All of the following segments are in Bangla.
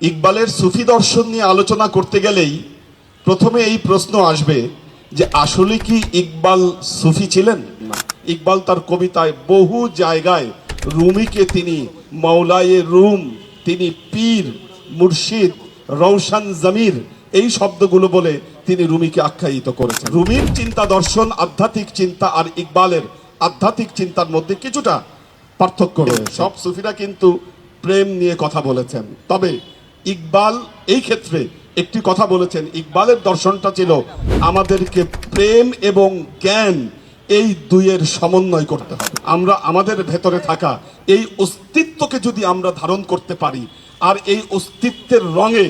ইকবালের সুফি দর্শন নিয়ে আলোচনা করতে গেলেই প্রথমে এই প্রশ্ন আসবে যে, আসলে কি ইকবাল সুফি ছিলেন? ইকবাল তার কবিতায় বহু জায়গায় রুমিকে তিনি মৌলায়ে রুম, তিনি পীর, মুর্শিদ রৌশন জমির এই শব্দগুলো বলে তিনি রুমিকে আখ্যায়িত করেছেন। রুমির চিন্তা দর্শন, আধ্যাত্মিক চিন্তা আর ইকবালের আধ্যাত্মিক চিন্তার মধ্যে কিছুটা পার্থক্য রয়েছে। সব সুফিরা কিন্তু প্রেম নিয়ে কথা বলেছেন। তবে ইকবাল এই ক্ষেত্রে একটি কথা বলেছেন, ইকবালের দর্শনটা ছিল আমাদেরকে প্রেম এবং জ্ঞান এই দুইয়ের সমন্বয় করতে হবে। আমরা আমাদের ভেতরে থাকা এই অস্তিত্বকে যদি আমরা ধারণ করতে পারি, আর এই অস্তিত্বের রঙে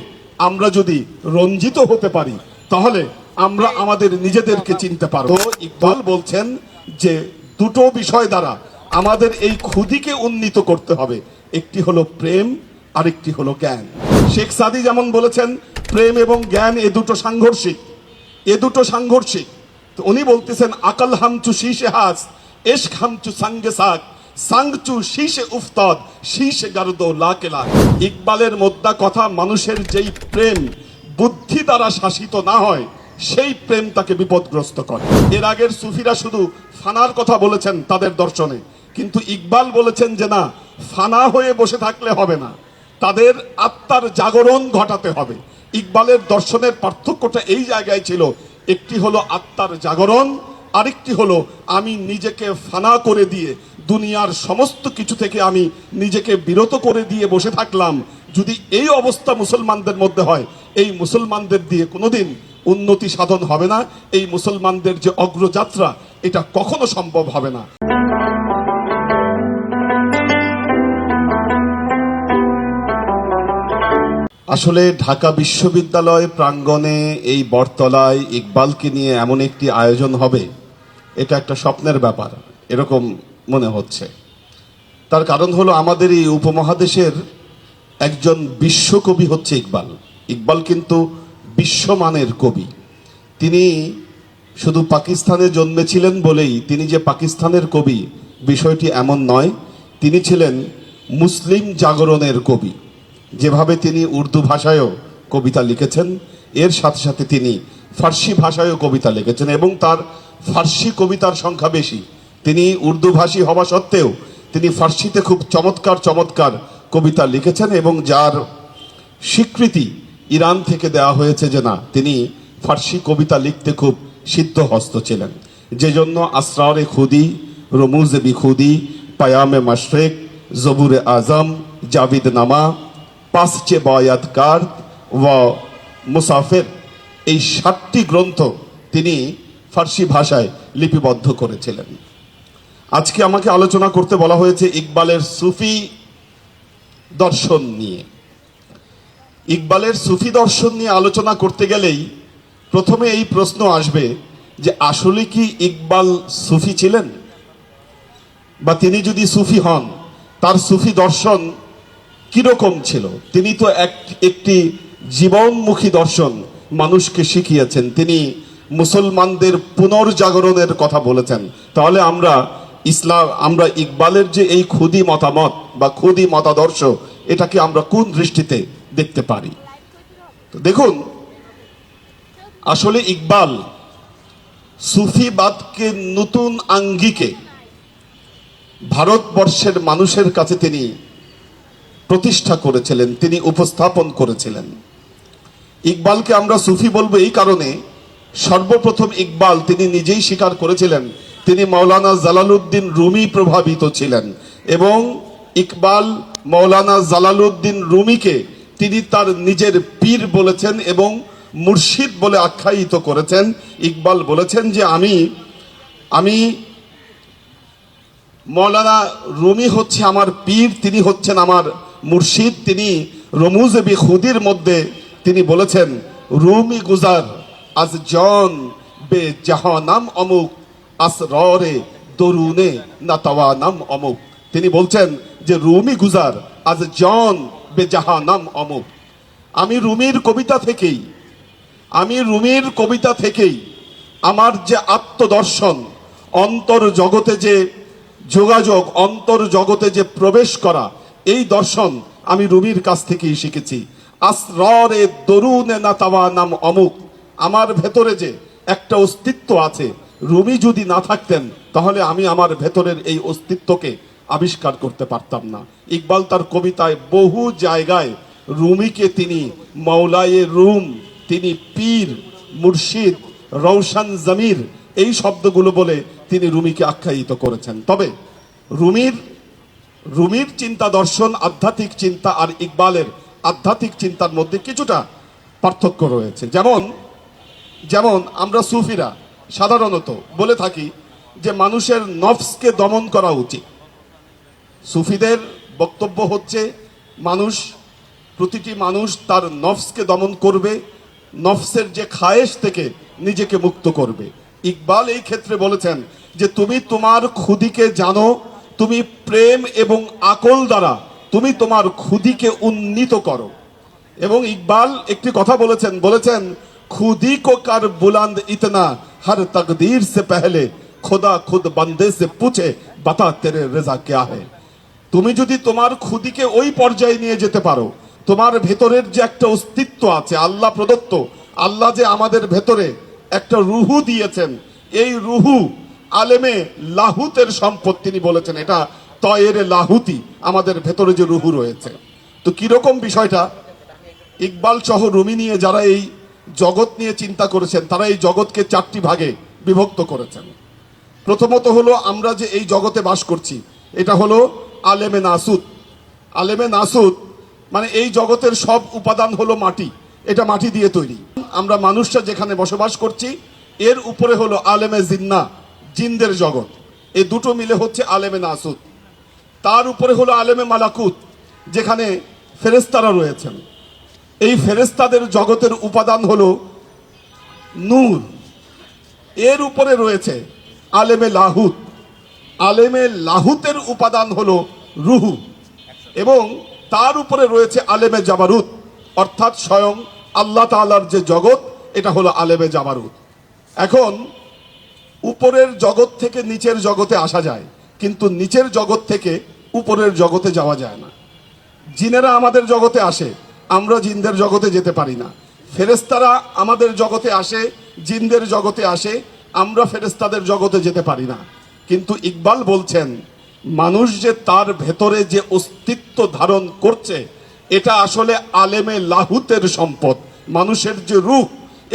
আমরা যদি রঞ্জিত হতে পারি, তাহলে আমরা আমাদের নিজেদেরকে চিনতে পারব। ইকবাল বলছেন যে দুটো বিষয় দ্বারা আমাদের এই ক্ষুদিকে উন্নীত করতে হবে, একটি হলো প্রেম, আরেকটি হলো জ্ঞান। শেখ সাদি যেমন বলেছেন, প্রেম এবং জ্ঞান এ দুটো সাংঘর্ষিক, এ দুটো সাংঘর্ষিক। তো উনি বলতেছেন, আকাল হামচু শীষে হাস, এশক হামচু সাঙ্গে সাক সাংচু শীষে উফতদ, শীষে গারুদ লাকে লাক ইকবালের মোদ্দা কথা, মানুষের যেই প্রেম, বুদ্ধি দ্বারা শাসিত না হয়, সেই প্রেম তাকে বিপদগ্রস্ত করে। এর আগের সুফিরা শুধু ফানার কথা বলেছেন তাদের দর্শনে। কিন্তু ইকবাল বলেছেন যে না, ফানা হয়ে বসে থাকলে হবে না। তাদের আত্মার জাগরণ ঘটাতে হবে। ইকবালের দর্শনের পার্থক্যটা এই জায়গায় ছিল, একটি হলো আত্মার জাগরণ, আরেকটি হলো আমি নিজেকে ফানা করে দিয়ে, দুনিয়ার সমস্ত কিছু থেকে আমি নিজেকে বিরত করে দিয়ে বসে থাকলাম। যদি এই অবস্থা মুসলমানদের মধ্যে হয়, এই মুসলমানদের দিয়ে কোনোদিন উন্নতি সাধন হবে না, এই মুসলমানদের যে অগ্রযাত্রা, এটা কখনো সম্ভব হবে না। আসলে ঢাকা বিশ্ববিদ্যালয় প্রাঙ্গণে এই বটতলায় ইকবালকে নিয়ে এমন একটি আয়োজন হবে, এটা একটা স্বপ্নের ব্যাপার, এরকম মনে হচ্ছে। তার কারণ হলো আমাদের এই উপমহাদেশের একজন বিশ্বকবি হচ্ছে ইকবাল। ইকবাল কিন্তু বিশ্বমানের কবি। তিনি শুধু পাকিস্তানে জন্মেছিলেন বলেই তিনি যে পাকিস্তানের কবি, বিষয়টি এমন নয়, তিনি ছিলেন মুসলিম জাগরণের কবি। যেভাবে তিনি উর্দু ভাষায়ও কবিতা লিখেছেন, এর সাথে সাথে তিনি ফার্সি ভাষায়ও কবিতা লিখেছেন এবং তার ফার্সি কবিতার সংখ্যা বেশি। তিনি উর্দু ভাষী হওয়া সত্ত্বেও তিনি ফার্সিতে খুব চমৎকার চমৎকার কবিতা লিখেছেন এবং যার স্বীকৃতি ইরান থেকে দেওয়া হয়েছে যে না, তিনি ফার্সি কবিতা লিখতে খুব সিদ্ধহস্ত ছিলেন। যে জন্য আসরারে খুদি রমুজ বি খুদি, পায়ামে মাশরেক, জবুরে আজম, জাবিদ নামা পাসচে বয়াতকার ও মুসাফের। এই সাতটি গ্রন্থ তিনি ফার্সি ভাষায় লিপিবদ্ধ করেছিলেন। আজকে আমাকে আলোচনা করতে বলা হয়েছে ইকবালের সুফি দর্শন নিয়ে। ইকবালের সুফি দর্শন নিয়ে আলোচনা করতে গেলেই প্রথমে এই প্রশ্ন আসবে যে আসলে কি ইকবাল সুফি ছিলেন? বা তিনি যদি সুফি হন, তার সুফি দর্শন কীরকম ছিল? তিনি তো এক, একটি জীবনমুখী দর্শন মানুষকে শিখিয়েছেন। তিনি মুসলমানদের পুনর্জাগরণের কথা বলেছেন। তাহলে আমরা ইসলাম, আমরা ইকবালের যে এই ক্ষুদি মতামত বা ক্ষুদি মতাদর্শ, এটাকে আমরা কোন দৃষ্টিতে দেখতে পারি? তো দেখুন, আসলে ইকবাল সুফিবাদকে নতুন আঙ্গিকে ভারতবর্ষের মানুষের কাছে তিনি প্রতিষ্ঠা করেছিলেন, তিনি উপস্থাপন করেছিলেন। ইকবালকে আমরা সুফি বলব এই কারণে, সর্বপ্রথম ইকবাল তিনি নিজেই স্বীকার করেছিলেন, তিনি মৌলানা জালালউদ্দিন রুমি প্রভাবিত ছিলেন এবং ইকবাল মৌলানা জালালউদ্দিন রুমিকে তিনি তার নিজের পীর বলেছেন এবং মুর্শিদ বলে আখ্যায়িত করেছেন। ইকবাল বলেছেন যে আমি আমি মৌলানা রুমি হচ্ছে আমার পীর, তিনি হচ্ছেন আমার মুর্শিদ তিনি রমুজ বি খুদির মধ্যে তিনি বলেছেন, রুমি গুজার, আজ জন বে জাহানাম অমুক আসরে দরুনে নাতাওয়া নাম অমুক। তিনি বলছেন যে, রুমি গুজার, আজ জন বে জাহানাম অমুক। আমি রুমির কবিতা থেকেই, আমি রুমির কবিতা থেকেই আমার যে আত্মদর্শন, অন্তর জগতে যে যোগাযোগ, অন্তর জগতে যে প্রবেশ করা এই দর্শন আমি রুমির কাছ থেকেই শিখেছি। আসররে দরুনে না তাওয়া নাম অমুক। আমার ভেতরে যে একটা অস্তিত্ব আছে রুমি যদি না থাকতেন, তাহলে আমি আমার ভেতরের এই অস্তিত্বকে আবিষ্কার করতে পারতাম না। ইকবাল তার কবিতায় বহু জায়গায় রুমিকে তিনি মৌলায়ে রুম, তিনি পীর, মুর্শিদ রৌশন জমির এই শব্দগুলো বলে তিনি রুমিকে আখ্যায়িত করেছেন। তবে রুমির রুমির চিন্তা দর্শন, আধ্যাত্মিক চিন্তা আর ইকবালের আধ্যাত্মিক চিন্তার মধ্যে কিছুটা পার্থক্য রয়েছে। যেমন যেমন আমরা সুফিরা সাধারণত বলে থাকি যে মানুষের নফসকে দমন করা উচিত। সুফিদের বক্তব্য হচ্ছে, মানুষ, প্রতিটি মানুষ তার নফসকে দমন করবে, নফসের যে খায়েশ থেকে নিজেকে মুক্ত করবে। ইকবাল এই ক্ষেত্রে বলেছেন যে, তুমি তোমার খুদিকে জানো তুমি প্রেম এবং আকল দ্বারা তুমি তোমার ক্ষুদিকে উন্নীত করো। এবং ইকবাল একটি কথা বলেছেন বলেছেন খুদি কো কার বুলন্দ ইতনা, হর তকদীর সে পহলে, খোদা খুদ বন্দে সে পুছে, বাতা তেরে রেজা ক্যা है তুমি যদি তোমার খুদিকে ওই পর্যায়ে নিয়ে যেতে পারো, তোমার ভেতরের যে একটা অস্তিত্ব আছে, আল্লাহ প্রদত্ত, আল্লাহ যে আমাদের ভেতরে একটা রুহু দিয়েছেন, এই রুহু আলেমে লাহুতের সম্পদ তিনি বলেছেন, এটা তয়ের লাহুতি, আমাদের ভেতরে যে রুহু রয়েছে। তো কীরকম বিষয়টা? ইকবাল সহ রুমি নিয়ে যারা এই জগৎ নিয়ে চিন্তা করেছেন, তারা এই জগৎকে চারটি ভাগে বিভক্ত করেছেন। প্রথমত হলো, আমরা যে এই জগতে বাস করছি, এটা হলো আলেমে নাসুদ। আলেমে নাসুদ মানে এই জগতের সব উপাদান হলো মাটি, এটা মাটি দিয়ে তৈরি। আমরা মানুষরা যেখানে বসবাস করছি, এর উপরে হলো আলেমে জিন্না। জিনদের জগৎ। এই দুটো মিলে হচ্ছে আলেমে নাসুদ। তার উপরে হলো আলেমে মালাকুত, যেখানে ফেরেস্তারা রয়েছেন। এই ফেরেস্তাদের জগতের উপাদান হলো নূর। এর উপরে রয়েছে আলেমে লাহুত। আলেমে লাহুতের উপাদান হলো রুহু এবং তার উপরে রয়েছে আলেমে জাবারুত, অর্থাৎ স্বয়ং আল্লাহ তাআলার যে জগৎ, এটা হলো আলেমে জাবারুত। এখন উপরের জগৎ থেকে নিচের জগতে আসা যায়, কিন্তু নিচের জগৎ থেকে উপরের জগতে যাওয়া যায় না। জিনেরা আমাদের জগতে আসে, আমরা জিনদের জগতে যেতে পারি না। ফেরেস্তারা আমাদের জগতে আসে, জিনদের জগতে আসে, আমরা ফেরেস্তাদের জগতে যেতে পারি না। কিন্তু ইকবাল বলছেন, মানুষ যে তার ভেতরে যে অস্তিত্ব ধারণ করছে, এটা আসলে আলেমে লাহুতের সম্পদ, মানুষের যে রূহ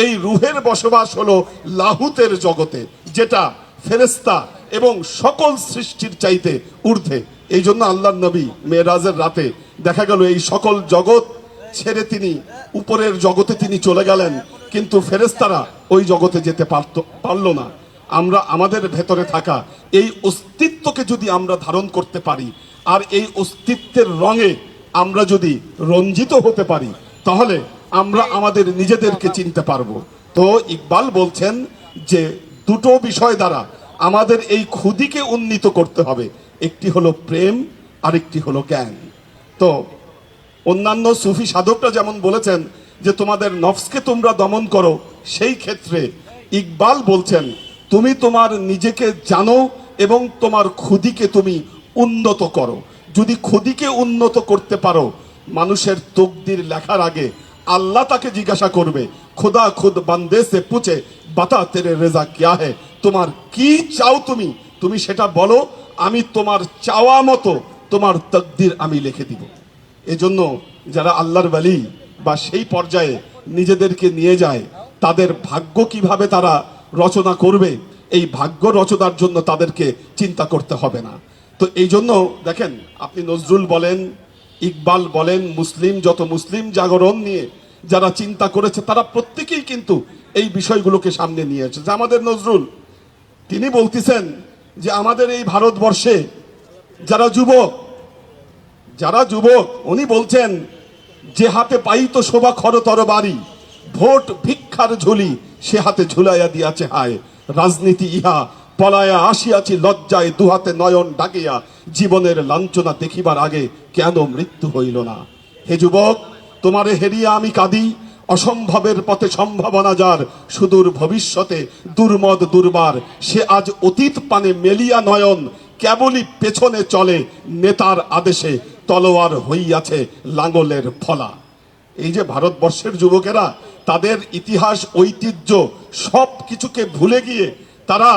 এই রুহের বসবাস হলো লাহুতের জগতে, যেটা ফেরেস্তা এবং সকল সৃষ্টির চাইতে ঊর্ধ্বে। এই জন্য আল্লাহ নবী মেয়েরাজের রাতে দেখা গেল এই সকল জগৎ ছেড়ে তিনি উপরের জগতে তিনি চলে গেলেন, কিন্তু ফেরেস্তারা ওই জগতে যেতে পারত, পারল না। আমরা, আমাদের ভেতরে থাকা এই অস্তিত্বকে যদি আমরা ধারণ করতে পারি, আর এই অস্তিত্বের রঙে আমরা যদি রঞ্জিত হতে পারি, তাহলে আমরা আমাদের নিজেদেরকে চিনতে পারব। তো ইকবাল বলছেন যে দুটো বিষয় দ্বারা আমাদের এই ক্ষুদিকে উন্নীত করতে হবে। একটি হলো প্রেম আরেকটি হলো জ্ঞান। তো অন্যান্য সুফি সাধকরা যেমন বলেছেন যে তোমাদের নফসকে তোমরা দমন করো সেই ক্ষেত্রে ইকবাল বলছেন তুমি তোমার নিজেকে জানো এবং তোমার ক্ষুদিকে তুমি উন্নত করো। যদি ক্ষুদিকে উন্নত করতে পারো মানুষের তকদির লেখার আগে আল্লাহ তাকে জিজ্ঞাসা করবে, খোদা খুদ বান্দে সে পুছে, বাতা তেরে রেজা কিয়া হে? তোমার কি চাও তুমি? তুমি সেটা বলো, আমি তোমার চাওয়া মতো তোমার তকদির আমি লিখে দিব। এজন্য যারা আল্লাহর বালি বা সেই পর্যায়ে নিজেদেরকে নিয়ে যায়, তাদের ভাগ্য কীভাবে তারা রচনা করবে, এই ভাগ্য রচনার জন্য তাদেরকে চিন্তা করতে হবে না। তো এই জন্য দেখেন, আপনি নজরুল বলেন ইকবাল বলেন, মুসলিম যত মুসলিম জাগরণ নিয়ে যারা চিন্তা করেছে, তারা প্রত্যেকেই কিন্তু এই বিষয়গুলোকে সামনে নিয়ে এসেছে। আমাদের নজরুল, তিনি বলতেছেন যে আমাদের এই ভারতবর্ষে যারা যুবক যারা যুবক, উনি বলছেন, যে হাতে পাইতো শোভা খরতর বাড়ি, ভোট ভিক্ষার ঝুলি সে হাতে ঝুলাইয়া দিয়াছে হায়, রাজনীতি ইহা পলায়া আসিয়াছি লজ্জায় দুহাতে নয়ন ডাকিয়া, জীবনের লাঞ্ছনা দেখিবার আগে কেন মৃত্যু হইল না? হে যুবক, তোমারে হেরিয়া আমি কাঁদি, অসম্ভবের পথে সম্ভাবনা যার, সুদূর ভবিষ্যতে দুর্মদ দুর্বার, সে আজ অতীত পানে মেলিয়া নয়ন, কেবলই পেছনে চলে নেতার আদেশে তলোয়ার হইয়াছে লাঙ্গলের ফলা। এই যে ভারতবর্ষের যুবকেরা, তাদের ইতিহাস, ঐতিহ্য সব কিছুকে ভুলে গিয়ে তারা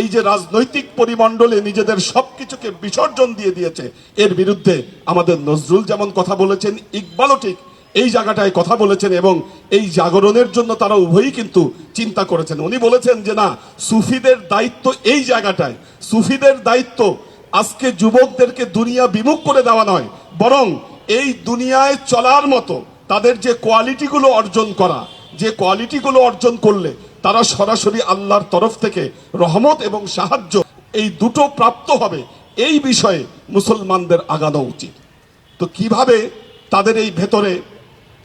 এই যে রাজনৈতিক পরিমণ্ডলে নিজেদের সবকিছুকে বিসর্জন দিয়ে দিয়েছে, এর বিরুদ্ধে আমাদের নজরুল যেমন কথা বলেছেন, ইকবালও ঠিক এই জায়গাটায় কথা বলেছেন এবং এই জাগরণের জন্য তারা উভয়ই কিন্তু চিন্তা করেছেন। উনি বলেছেন যে না, সুফিদের দায়িত্ব এই জায়গাটায়। সুফিদের দায়িত্ব আজকে যুবকদেরকে দুনিয়া বিমুখ করে দেওয়া নয়, বরং এই দুনিয়ায় চলার মতো তাদের যে কোয়ালিটিগুলো অর্জন করা, যে কোয়ালিটিগুলো অর্জন করলে তারা সরাসরি আল্লাহর তরফ থেকে রহমত এবং সাহায্য এই দুটো প্রাপ্ত হবে। এই বিষয়ে মুসলমানদের আগানো উচিত। তো কীভাবে তাদের এই ভেতরে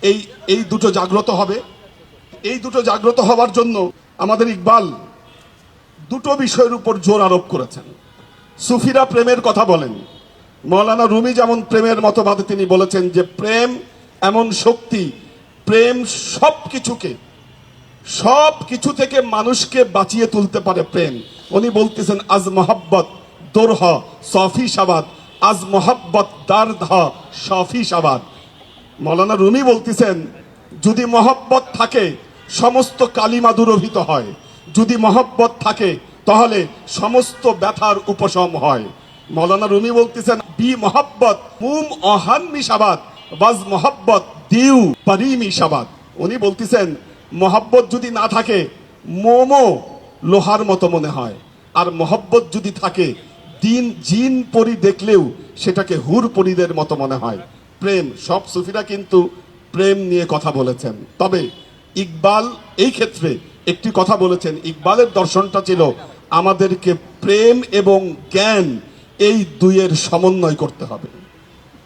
এই এই দুটো জাগ্রত হবে? এই দুটো জাগ্রত হওয়ার জন্য আমাদের ইকবাল দুটো বিষয়ের উপর জোর আরোপ করেছেন। সুফিরা প্রেমের কথা বলেন। মৌলানা রুমি যেমন প্রেমের মতবাদে তিনি বলেছেন যে, প্রেম এমন শক্তি, প্রেম সব কিছুকে সব কিছু থেকে মানুষকে বাঁচিয়ে তুলতে পারে প্রেম। উনি বলতেছেন, আজ মোহাব্বত দোরহ সফি সাবাদ আজ মোহাব্বত দার্দ সফি সাবাদ মৌলানা রুমি বলতেছেন, যদি মহব্বত থাকে, সমস্ত কালিমা দূরভূত হয়। যদি মহব্বত থাকে, তাহলে সমস্ত ব্যথার উপশম হয়। মৌলানা রুমি বলতেছেন, বি মহব্বত মুম অহান মিশাবাদ বাজ মহব্বত দিউ পারি মিশাবাদ উনি বলতেছেন মহব্বত যদি না থাকে, মোমো লোহার মতো মনে হয়। আর মহব্বত যদি থাকে, দিন জিন পরি দেখলেও সেটাকে হুর পরিদের মতো মনে হয়। প্রেম, সব সুফিরা কিন্তু প্রেম নিয়ে কথা বলেছেন। তবে ইকবাল এই ক্ষেত্রে একটি কথা বলেছেন। ইকবালের দর্শনটা ছিল, আমাদেরকে প্রেম এবং জ্ঞান এই দুইয়ের সমন্বয় করতে হবে।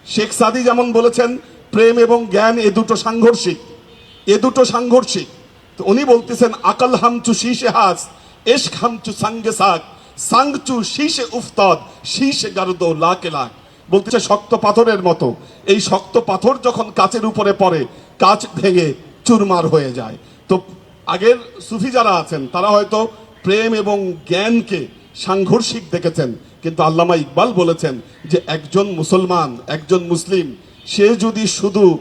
শেখ সাদি যেমন বলেছেন, প্রেম এবং জ্ঞান এ দুটো সাংঘর্ষিক। এ দুটো সাংঘর্ষিক। তো উনি বলতেছেন, আকাল হামচু শীষে হাস, এশক হামচু সাঙ্গে সাক সাংচু শীষে উফতদ, শীষে গারুদ লাকে লাখ বলতেছে, শক্ত পাথরের মতো। এই শক্ত পাথর যখন কাচের উপরে পড়ে, কাচ ভেঙে চুরমার হয়ে যায়। তো আগের সুফি যারা আছেন, তারা হয়তো প্রেম এবং জ্ঞানকে সাংঘর্ষিক দেখেছেন। কিন্তু আল্লামা ইকবাল বলেছেন যে, একজন মুসলমান, একজন মুসলিম, সে যদি শুধু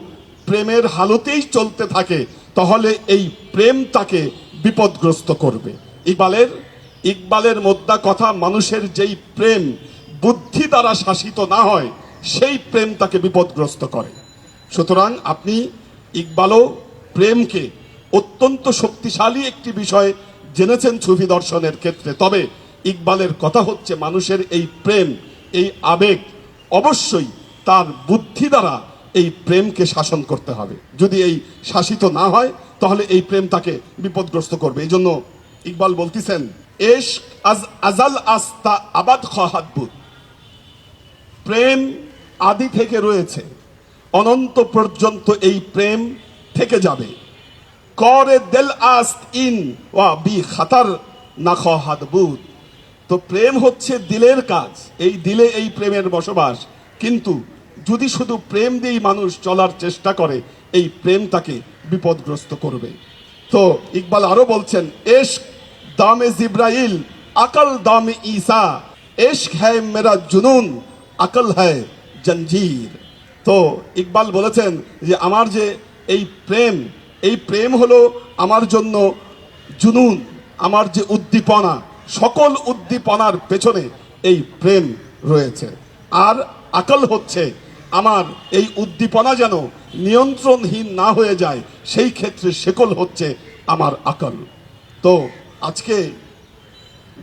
প্রেমের হালতেই চলতে থাকে, তাহলে এই প্রেম তাকে বিপদগ্রস্ত করবে। ইকবালের ইকবালের মোদ্দা কথা, মানুষের যেই প্রেম বুদ্ধি দ্বারা শাসিত না হয়, সেই প্রেম তাকে বিপদগ্রস্ত করে। সুতরাং আপনি ইকবালও প্রেমকে অত্যন্ত শক্তিশালী একটি বিষয় জেনেছেন সুফি দর্শনের ক্ষেত্রে। তবে ইকবালের কথা হচ্ছে, মানুষের এই প্রেম, এই আবেগ অবশ্যই তার বুদ্ধি দ্বারা এই প্রেমকে শাসন করতে হবে। যদি এই শাসিত না হয়, তাহলে এই প্রেম তাকে বিপদগ্রস্ত করবে। এই জন্য ইকবাল বলতেছেন এশ আজ আজাল আস্তা আবাদ খাহাদবুত প্রেম আদি থেকে রয়েছে। অনন্ত পর্যন্ত এই প্রেম থেকে যাবে। করে দেল আস্ত ইন ওয়া বি খাতার না খাহাদবুত তো প্রেম হচ্ছে দিলের কাজ। এই দিলে এই প্রেমের বসবাস। কিন্তু যদি শুধু প্রেম দিয়েই মানুষ চলার চেষ্টা করে, এই প্রেম তাকে বিপদগ্রস্ত করবে। তো ইকবাল আরও বলছেন, এশ দামে জিব্রাইল, আকল দামে ঈসা এশক হ্যায় মেরা জুনুন, আকল হ্যায় জঞ্জির। তো ইকবাল বলেছেন যে, আমার যে এই প্রেম এই প্রেম হলো আমার জন্য জুনুন, আমার যে উদ্দীপনা, সকল উদ্দীপনার পেছনে এই প্রেম রয়েছে। আর আকল হচ্ছে আমার এই উদ্দীপনা যেন নিয়ন্ত্রণহীন না হয়ে যায়, সেই ক্ষেত্রে শেকল হচ্ছে আমার আকল। তো আজকে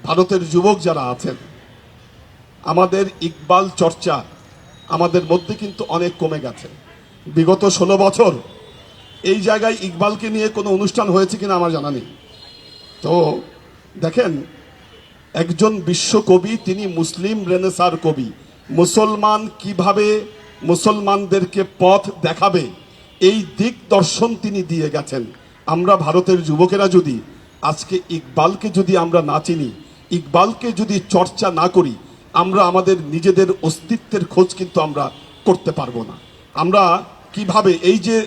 ভারতের যুবক যারা আছেন, আমাদের ইকবাল চর্চা আমাদের মধ্যে কিন্তু অনেক কমে গেছে। বিগত ষোলো বছর এই জায়গায় ইকবালকে নিয়ে কোনো অনুষ্ঠান হয়েছে কিনা আমার জানা নেই। তো দেখেন, একজন বিশ্বকবি, তিনি মুসলিম রেনেসার কবি। মুসলমান কীভাবে মুসলমানদেরকে পথ দেখাবে, এই দিক দর্শন তিনি দিয়ে গেছেন। আমরা ভারতের যুবকেরা যদি, আজকে ইকবালকে যদি আমরা না চিনি, ইকবালকে যদি চর্চা না করি, আমরা আমাদের নিজেদের অস্তিত্বের খোঁজ কিন্তু আমরা করতে পারব না। আমরা কীভাবে, এই যে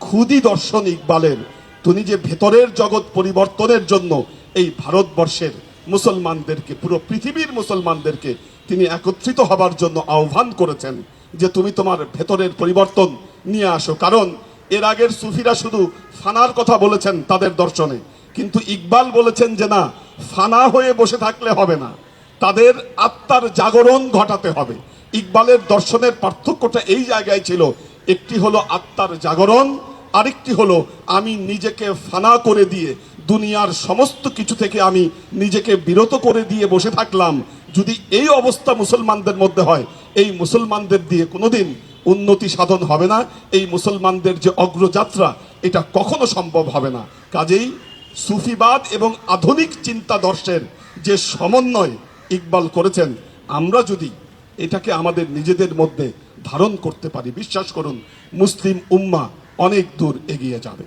ক্ষুদি দর্শন ইকবালের তিনি যে ভেতরের জগৎ পরিবর্তনের জন্য এই ভারতবর্ষের মুসলমানদেরকে, পুরো পৃথিবীর মুসলমানদেরকে তিনি একত্রিত হবার জন্য আহ্বান করেছেন যে তুমি তোমার ভেতরের পরিবর্তন নিয়ে আসো। কারণ এর আগের সুফিরা শুধু ফানার কথা বলেছেন তাদের দর্শনে। কিন্তু ইকবাল বলেছেন যে না, ফানা হয়ে বসে থাকলে হবে না। তাদের আত্মার জাগরণ ঘটাতে হবে। ইকবালের দর্শনের পার্থক্যটা এই জায়গায় ছিল, একটি হলো আত্মার জাগরণ, আরেকটি হলো আমি নিজেকে ফানা করে দিয়ে দুনিয়ার সমস্ত কিছু থেকে আমি নিজেকে বিরত করে দিয়ে বসে থাকলাম। যদি এই অবস্থা মুসলমানদের মধ্যে হয় এই মুসলমানদের দিয়ে কোনোদিন উন্নতি সাধন হবে না, এই মুসলমানদের যে অগ্রযাত্রা, এটা কখনো সম্ভব হবে না। কাজেই সুফিবাদ এবং আধুনিক চিন্তাদর্শের যে সমন্বয় ইকবাল করেছেন, আমরা যদি এটাকে আমাদের নিজেদের মধ্যে ধারণ করতে পারি, বিশ্বাস করুন, মুসলিম উম্মা অনেক দূর এগিয়ে যাবে।